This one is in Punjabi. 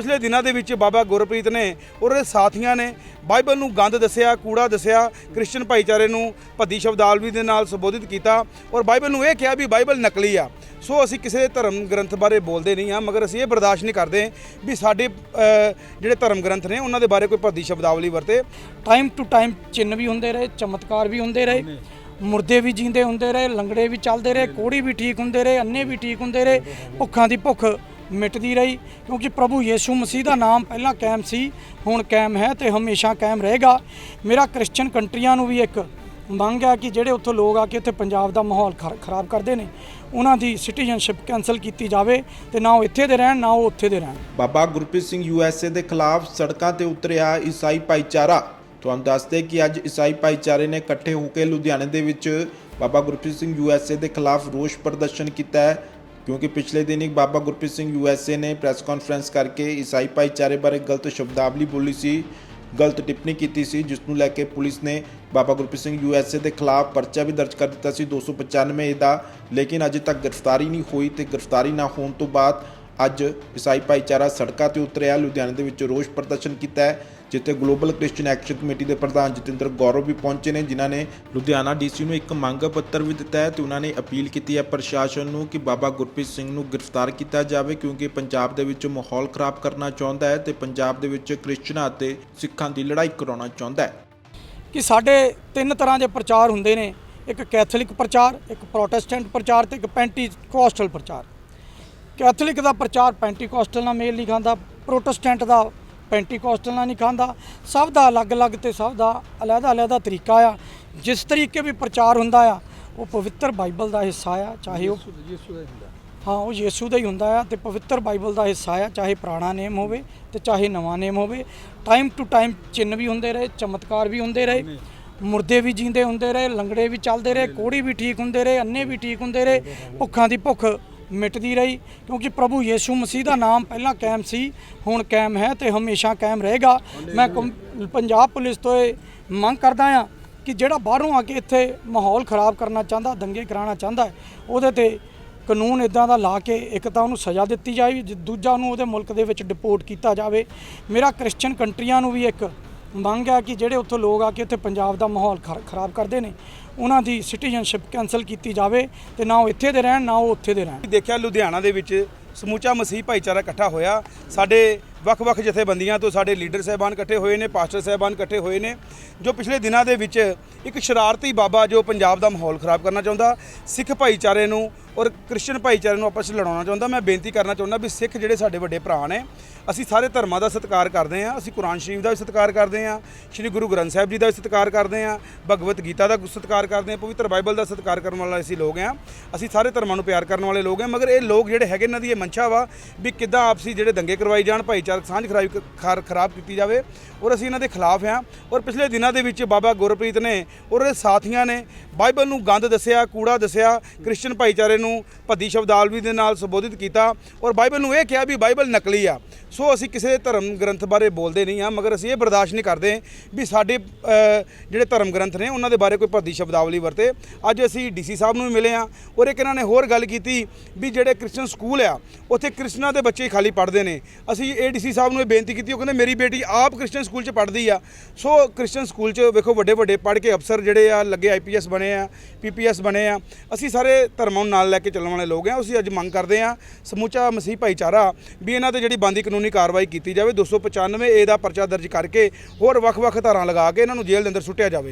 ਪਿਛਲੇ ਦਿਨਾਂ ਦੇ ਵਿੱਚ ਬਾਬਾ ਗੁਰਪ੍ਰੀਤ ਨੇ ਔਰ ਉਹਦੇ ਸਾਥੀਆਂ ਨੇ ਬਾਈਬਲ ਨੂੰ ਗੰਦ ਦੱਸਿਆ ਕੂੜਾ ਦੱਸਿਆ ਕ੍ਰਿਸਚੀਅਨ ਭਾਈਚਾਰੇ ਨੂੰ ਭੱਦੀ ਸ਼ਬਦਾਵਲੀ ਦੇ ਨਾਲ ਸੰਬੋਧਿਤ ਕੀਤਾ ਔਰ ਬਾਈਬਲ ਨੂੰ ਇਹ ਕਿਹਾ ਵੀ ਬਾਈਬਲ ਨਕਲੀ ਆ। ਸੋ ਅਸੀਂ ਕਿਸੇ ਧਰਮ ਗ੍ਰੰਥ ਬਾਰੇ ਬੋਲਦੇ ਨਹੀਂ ਹਾਂ ਮਗਰ ਅਸੀਂ ਇਹ ਬਰਦਾਸ਼ਤ ਨਹੀਂ ਕਰਦੇ ਵੀ ਸਾਡੇ ਜਿਹੜੇ ਧਰਮ ਗ੍ਰੰਥ ਨੇ ਉਹਨਾਂ ਦੇ ਬਾਰੇ ਕੋਈ ਭੱਦੀ ਸ਼ਬਦਾਵਲੀ ਵਰਤੇ। ਟਾਈਮ ਟੂ ਟਾਈਮ ਚਿੰਨ ਵੀ ਹੁੰਦੇ ਰਹੇ ਚਮਤਕਾਰ ਵੀ ਹੁੰਦੇ ਰਹੇ ਮੁਰਦੇ ਵੀ ਜਿੰਦੇ ਹੁੰਦੇ ਰਹੇ ਲੰਗੜੇ ਵੀ ਚੱਲਦੇ ਰਹੇ ਕੋੜੀ ਵੀ ਠੀਕ ਹੁੰਦੇ ਰਹੇ ਅੰਨੇ ਵੀ ਠੀਕ ਹੁੰਦੇ ਰਹੇ ਭੁੱਖਾਂ ਦੀ ਭੁੱਖ ਮਿਟਦੀ ਰਹੀ, ਕਿਉਂਕਿ ਪ੍ਰਭੂ ਯੀਸ਼ੂ ਮਸੀਹ ਦਾ ਨਾਮ ਪਹਿਲਾਂ ਕਾਇਮ ਸੀ, ਹੁਣ ਕਾਇਮ ਹੈ ਤੇ ਹਮੇਸ਼ਾ ਕਾਇਮ ਰਹੇਗਾ। ਮੇਰਾ ਕ੍ਰਿਸਚੀਅਨ ਕੰਟਰੀਆਂ ਨੂੰ ਵੀ ਇੱਕ ਮੰਗ ਹੈ ਕਿ ਜਿਹੜੇ ਉੱਥੋਂ ਲੋਕ ਆ ਕੇ ਉੱਥੇ ਪੰਜਾਬ ਦਾ ਮਾਹੌਲ ਖਰ- ਖਰਾਬ ਕਰਦੇ ਨੇ, ਉਹਨਾਂ ਦੀ ਸਿਟੀਜ਼ਨਸ਼ਿਪ ਕੈਨਸਲ ਕੀਤੀ ਜਾਵੇ ਤੇ ਨਾ ਉਹ ਇੱਥੇ ਦੇ ਰਹਿਣ, ਨਾ ਉਹ ਉੱਥੇ ਦੇ ਰਹਿਣ। ਬਾਬਾ ਗੁਰਪ੍ਰੀਤ ਸਿੰਘ ਯੂਐਸਏ ਦੇ ਖਿਲਾਫ ਸੜਕਾਂ ਤੇ ਉਤਰਿਆ ਈਸਾਈ ਭਾਈਚਾਰਾ। ਤੁਹਾਨੂੰ ਦੱਸਦੇ ਕਿ ਅੱਜ ਈਸਾਈ ਭਾਈਚਾਰੇ ਨੇ ਇਕੱਠੇ ਹੋ ਕੇ ਲੁਧਿਆਣੇ ਦੇ ਵਿੱਚ ਬਾਬਾ ਗੁਰਪ੍ਰੀਤ ਸਿੰਘ ਯੂਐਸਏ ਦੇ ਖਿਲਾਫ ਰੋਸ ਪ੍ਰਦਰਸ਼ਨ ਕੀਤਾ ਹੈ। ਕਿਉਂਕਿ ਪਿਛਲੇ ਦਿਨ ਹੀ ਬਾਬਾ ਗੁਰਪ੍ਰੀਤ ਸਿੰਘ ਯੂਐਸਏ ਨੇ ਪ੍ਰੈਸ ਕਾਨਫਰੰਸ ਕਰਕੇ ਈਸਾਈ ਭਾਈਚਾਰੇ ਬਾਰੇ ਗਲਤ ਸ਼ਬਦਾਵਲੀ ਬੋਲੀ ਸੀ, ਗਲਤ ਟਿੱਪਣੀ ਕੀਤੀ ਸੀ, ਜਿਸ ਨੂੰ ਲੈ ਕੇ ਪੁਲਿਸ ਨੇ ਬਾਬਾ ਗੁਰਪ੍ਰੀਤ ਸਿੰਘ ਯੂਐਸਏ ਦੇ ਖਿਲਾਫ ਪਰਚਾ ਵੀ ਦਰਜ ਕਰ ਦਿੱਤਾ ਸੀ 295 ਦਾ। ਲੇਕਿਨ ਅਜੇ ਤੱਕ ਗ੍ਰਿਫਤਾਰੀ ਨਹੀਂ ਹੋਈ ਤੇ ਗ੍ਰਿਫਤਾਰੀ ਨਾ ਹੋਣ ਤੋਂ ਬਾਅਦ ਅੱਜ ਈਸਾਈ ਭਾਈਚਾਰਾ ਸੜਕਾਂ ਤੇ ਉਤਰਿਆ, ਲੁਧਿਆਣੇ ਦੇ ਵਿੱਚ ਰੋਸ ਪ੍ਰਦਰਸ਼ਨ ਕੀਤਾ ਹੈ, ਜਿੱਥੇ ਗਲੋਬਲ ਕ੍ਰਿਸਚੀਅਨ ਐਕਸ਼ਨ ਕਮੇਟੀ ਦੇ ਪ੍ਰਧਾਨ ਜਤਿੰਦਰ ਗੌਰਵ ਵੀ ਪਹੁੰਚੇ ਨੇ, ਜਿਨ੍ਹਾਂ ਨੇ ਲੁਧਿਆਣਾ ਡੀਸੀ ਨੂੰ ਇੱਕ ਮੰਗ ਪੱਤਰ ਵੀ ਦਿੱਤਾ ਹੈ ਤੇ ਉਹਨਾਂ ਨੇ ਅਪੀਲ ਕੀਤੀ ਹੈ ਪ੍ਰਸ਼ਾਸਨ ਨੂੰ ਕਿ ਬਾਬਾ ਗੁਰਪ੍ਰੀਤ ਸਿੰਘ ਨੂੰ ਗ੍ਰਿਫਤਾਰ ਕੀਤਾ ਜਾਵੇ, ਕਿਉਂਕਿ ਪੰਜਾਬ ਦੇ ਵਿੱਚ ਮਾਹੌਲ ਖਰਾਬ ਕਰਨਾ ਚਾਹੁੰਦਾ ਹੈ ਤੇ ਪੰਜਾਬ ਦੇ ਵਿੱਚ ਕ੍ਰਿਸਚਨਾਂ ਅਤੇ ਸਿੱਖਾਂ ਦੀ ਲੜਾਈ ਕਰਾਉਣਾ ਚਾਹੁੰਦਾ ਹੈ। ਕਿ ਸਾਡੇ ਤਿੰਨ ਤਰ੍ਹਾਂ ਦੇ ਪ੍ਰਚਾਰ ਹੁੰਦੇ ਨੇ, ਇੱਕ ਕੈਥੋਲਿਕ ਪ੍ਰਚਾਰ, ਇੱਕ ਪ੍ਰੋਟੈਸਟੈਂਟ ਪ੍ਰਚਾਰ ਤੇ ਇੱਕ ਪੈਂਟੀਕੋਸਟਲ ਪ੍ਰਚਾਰ। ਕੈਥੋਲਿਕ ਦਾ ਪ੍ਰਚਾਰ ਪੈਂਟੀਕੋਸਟਲ ਨਾਲ ਮੇਲ ਨਹੀਂ ਖਾਂਦਾ ਪ੍ਰੋਟੈਸਟੈਂਟ ਦਾ ਪੈਂਟੀਕੋਸਟਲ ਨਾਲ ਨਹੀਂ ਖਾਂਦਾ। ਸਭ ਦਾ ਅਲੱਗ-ਅਲੱਗ ਤੇ ਸਭ ਦਾ ਅਲੱਗ-ਅਲੱਗ ਤਰੀਕਾ ਆ। ਜਿਸ ਤਰੀਕੇ ਵੀ ਪ੍ਰਚਾਰ ਹੁੰਦਾ ਆ ਉਹ ਪਵਿੱਤਰ ਬਾਈਬਲ ਦਾ ਹਿੱਸਾ ਆ ਚਾਹੇ ਉਹ ਹਾਂ ਉਹ ਯੀਸ਼ੂ ਦਾ ਹੀ ਹੁੰਦਾ ਆ ਤੇ ਪਵਿੱਤਰ ਬਾਈਬਲ ਦਾ ਹਿੱਸਾ ਆ ਚਾਹੇ ਪੁਰਾਣਾ ਨੇਮ ਹੋਵੇ ਤੇ ਚਾਹੇ ਨਵਾਂ ਨੇਮ ਹੋਵੇ। ਟਾਈਮ ਟੂ ਟਾਈਮ ਚਿੰਨ ਵੀ ਹੁੰਦੇ ਰਹੇ ਚਮਤਕਾਰ ਵੀ ਹੁੰਦੇ ਰਹੇ ਮੁਰਦੇ ਵੀ ਜਿੰਦੇ ਹੁੰਦੇ ਰਹੇ ਲੰਗੜੇ ਵੀ ਚੱਲਦੇ ਰਹੇ ਕੋੜੀ ਵੀ ਠੀਕ ਹੁੰਦੇ ਰਹੇ ਅੰਨੇ ਵੀ ਠੀਕ ਹੁੰਦੇ ਰਹੇ ਭੁੱਖਾਂ ਦੀ ਭੁੱਖ ਮਿਟਦੀ ਰਹੀ ਕਿਉਂਕਿ ਪ੍ਰਭੂ ਯੀਸ਼ੂ ਮਸੀਹ ਦਾ ਨਾਮ ਪਹਿਲਾਂ ਕਾਇਮ ਸੀ ਹੁਣ ਕਾਇਮ ਹੈ ਤੇ ਹਮੇਸ਼ਾ ਕਾਇਮ ਰਹੇਗਾ। ਮੈਂ ਕੰ ਪੰਜਾਬ ਪੁਲਿਸ ਤੋਂ ਇਹ ਮੰਗ ਕਰਦਾ ਆ ਕਿ ਜਿਹੜਾ ਬਾਹਰੋਂ ਆ ਕੇ ਇੱਥੇ ਮਾਹੌਲ ਖਰਾਬ ਕਰਨਾ ਚਾਹੁੰਦਾ ਦੰਗੇ ਕਰਾਉਣਾ ਚਾਹੁੰਦਾ ਹੈ, ਉਹਦੇ ਤੇ ਕਾਨੂੰਨ ਇਦਾਂ ਦਾ ਲਾ ਕੇ ਇੱਕ ਤਾਂ ਉਹਨੂੰ ਸਜ਼ਾ ਦਿੱਤੀ ਜਾਵੇ ਜ- ਦੂਜਾ ਉਹਨੂੰ ਉਹਦੇ ਮੁਲਕ ਦੇ ਵਿੱਚ ਡਿਪੋਰਟ ਕੀਤਾ ਜਾਵੇ। ਮੇਰਾ ਕ੍ਰਿਸਚੀਅਨ ਕੰਟਰੀਆਂ ਨੂੰ ਵੀ ਇੱਕ ਮੰਗ ਹੈ ਕਿ ਜਿਹੜੇ ਉੱਥੋਂ ਲੋਕ ਆ ਕੇ ਉੱਥੇ ਪੰਜਾਬ ਦਾ ਮਾਹੌਲ ਖਰ- ਖਰਾਬ ਕਰਦੇ ਨੇ, ਉਹਨਾਂ ਦੀ ਸਿਟੀਜ਼ਨਸ਼ਿਪ ਕੈਨਸਲ ਕੀਤੀ ਜਾਵੇ ਤੇ ਨਾ ਉਹ ਇੱਥੇ ਦੇ ਰਹਿਣ, ਨਾ ਉਹ ਉੱਥੇ ਦੇ ਰਹਿਣ। ਦੇਖਿਆ ਲੁਧਿਆਣਾ ਦੇ ਵਿੱਚ ਸਮੂਚਾ ਮਸੀਹ ਭਾਈਚਾਰਾ ਇਕੱਠਾ ਹੋਇਆ। ਸਾਡੇ ਵੱਖ-ਵੱਖ ਜਥੇਬੰਦੀਆਂ ਤੋਂ ਸਾਡੇ ਲੀਡਰ ਸਾਹਿਬਾਨ ਇਕੱਠੇ ਹੋਏ ਨੇ, ਪਾਸਟਰ ਸਾਹਿਬਾਨ ਇਕੱਠੇ ਹੋਏ ਨੇ, ਜੋ ਪਿਛਲੇ ਦਿਨਾਂ ਦੇ ਵਿੱਚ ਇੱਕ ਸ਼ਰਾਰਤੀ ਬਾਬਾ ਜੋ ਪੰਜਾਬ ਦਾ ਮਾਹੌਲ ਖਰਾਬ ਕਰਨਾ ਚਾਹੁੰਦਾ, ਸਿੱਖ ਭਾਈਚਾਰੇ ਨੂੰ ਔਰ ਕ੍ਰਿਸਚੀਅਨ ਭਾਈਚਾਰੇ ਨੂੰ ਆਪਸ ਵਿੱਚ ਲੜਾਉਣਾ ਚਾਹੁੰਦਾ। ਮੈਂ ਬੇਨਤੀ ਕਰਨਾ ਚਾਹੁੰਦਾ ਵੀ ਸਿੱਖ ਜਿਹੜੇ ਸਾਡੇ ਵੱਡੇ ਭਰਾ ਨੇ, ਅਸੀਂ ਸਾਰੇ ਧਰਮਾਂ ਦਾ ਸਤਿਕਾਰ ਕਰਦੇ ਹਾਂ, ਅਸੀਂ ਕੁਰਾਨ ਸ਼ਰੀਫ ਦਾ ਵੀ ਸਤਿਕਾਰ ਕਰਦੇ ਹਾਂ, ਸ੍ਰੀ ਗੁਰੂ ਗ੍ਰੰਥ ਸਾਹਿਬ ਜੀ ਦਾ ਵੀ ਸਤਿਕਾਰ ਕਰਦੇ ਹਾਂ ਭਗਵਤ ਗੀਤਾ ਦਾ ਸਤਿਕਾਰ ਕਰਦੇ ਹਾਂ, ਪਵਿੱਤਰ ਬਾਈਬਲ ਦਾ ਸਤਿਕਾਰ ਕਰਨ ਵਾਲੇ ਅਸੀਂ ਲੋਕ ਹਾਂ, ਅਸੀਂ ਸਾਰੇ ਧਰਮਾਂ ਨੂੰ ਪਿਆਰ ਕਰਨ ਵਾਲੇ ਲੋਕ ਹਾਂ, ਮਗਰ ਇਹ ਲੋਕ ਜਿਹੜੇ ਹੈਗੇ, ਇਹਨਾਂ ਦੀ ਇਹ ਮੰਸ਼ਾ ਵਾ ਵੀ ਕਿੱਦਾਂ ਆਪਸੀ ਜਿਹੜੇ ਦੰਗੇ ਕਰਵਾਈ ਜਾਣ ਭਾਈਚਾਰਕ ਸਾਂਝ ਖਰਾਬ ਖਰਾਬ ਕੀਤੀ ਜਾਵੇ ਔਰ ਅਸੀਂ ਇਹਨਾਂ ਦੇ ਖਿਲਾਫ ਹਾਂ ਔਰ ਪਿਛਲੇ ਦਿਨਾਂ ਦੇ ਵਿੱਚ ਬਾਬਾ ਗੁਰਪ੍ਰੀਤ ਨੇ ਔਰ ਉਹਦੇ ਸਾਥੀਆਂ ਨੇ ਬਾਈਬਲ ਨੂੰ ਗੰਦ ਦੱਸਿਆ, ਕੂੜਾ ਦੱਸਿਆ ਕ੍ਰਿਸਚੀਅਨ ਭਾਈਚਾਰੇ ਨੂੰ ਭੱਦੀ ਸ਼ਬਦਾਵਲੀ ਦੇ ਨਾਲ ਸੰਬੋਧਿਤ ਕੀਤਾ ਔਰ ਬਾਈਬਲ ਨੂੰ ਇਹ ਕਿਹਾ ਵੀ ਬਾਈਬਲ ਨਕਲੀ ਆ। ਸੋ ਅਸੀਂ ਕਿਸੇ ਧਰਮ ਗ੍ਰੰਥ ਬਾਰੇ ਬੋਲਦੇ ਨਹੀਂ ਹਾਂ, ਮਗਰ ਅਸੀਂ ਇਹ ਬਰਦਾਸ਼ਤ ਨਹੀਂ ਕਰਦੇ ਵੀ ਸਾਡੇ ਜਿਹੜੇ ਧਰਮ ਗ੍ਰੰਥ ਨੇ ਉਹਨਾਂ ਦੇ ਬਾਰੇ ਕੋਈ ਭੱਦੀ ਸ਼ਬਦਾਵਲੀ ਵਰਤੇ। ਅੱਜ ਅਸੀਂ ਡੀਸੀ ਸਾਹਿਬ ਨੂੰ ਵੀ ਮਿਲੇ ਆ ਔਰ ਇੱਕ ਇਹਨਾਂ ਨੇ ਹੋਰ ਗੱਲ ਕੀਤੀ ਵੀ ਜਿਹੜੇ ਕ੍ਰਿਸਚੀਅਨ ਸਕੂਲ ਆ, ਉੱਥੇ ਕ੍ਰਿਸਚਨਾਂ ਦੇ ਬੱਚੇ ਹੀ ਖਾਲੀ ਪੜ੍ਹਦੇ ਨੇ। ਅਸੀਂ ਇਹ ਏਡੀਸੀ ਸਾਹਿਬ ਨੂੰ ਇਹ ਬੇਨਤੀ ਕੀਤੀ, ਉਹ ਕਹਿੰਦੇ ਮੇਰੀ ਬੇਟੀ ਆਪ ਕ੍ਰਿਸਚੀਅਨ ਸਕੂਲ 'ਚ ਪੜ੍ਹਦੀ ਆ। ਸੋ ਕ੍ਰਿਸਚੀਅਨ ਸਕੂਲ 'ਚ ਵੇਖੋ ਵੱਡੇ ਵੱਡੇ ਪੜ੍ਹ ਕੇ ਅਫਸਰ ਜਿਹੜੇ ਆ, ਲੱਗੇ ਆਈਪੀਐਸ ਬਣੇ ਆ ਪੀਪੀਐਸ ਬਣੇ ਆ। ਅਸੀਂ ਸਾਰੇ ਧਰਮਾਂ ਨੂੰ ਨਾਲ ਲੈ ਕੇ ਚੱਲਣ ਵਾਲੇ ਲੋਕ ਆ, ਅਸੀਂ ਅੱਜ ਮੰਗ ਕਰਦੇ ਆ, ਸਮੂਚਾ ਮਸੀਹ ਭਾਈਚਾਰਾ ਵੀ ਇਹਨਾਂ ਤੇ ਜਿਹੜੀ ਬੰਦੀ ਕਾਨੂੰਨੀ ਕਾਰਵਾਈ ਕੀਤੀ ਜਾਵੇ 295 ਏ ਦਾ ਪਰਚਾ ਦਰਜ ਕਰਕੇ ਹੋਰ ਵੱਖ-ਵੱਖ ਧਾਰਾਂ ਲਗਾ ਕੇ ਇਹਨਾਂ ਨੂੰ ਜੇਲ੍ਹ ਦੇ ਅੰਦਰ ਸੁੱਟਿਆ ਜਾਵੇ।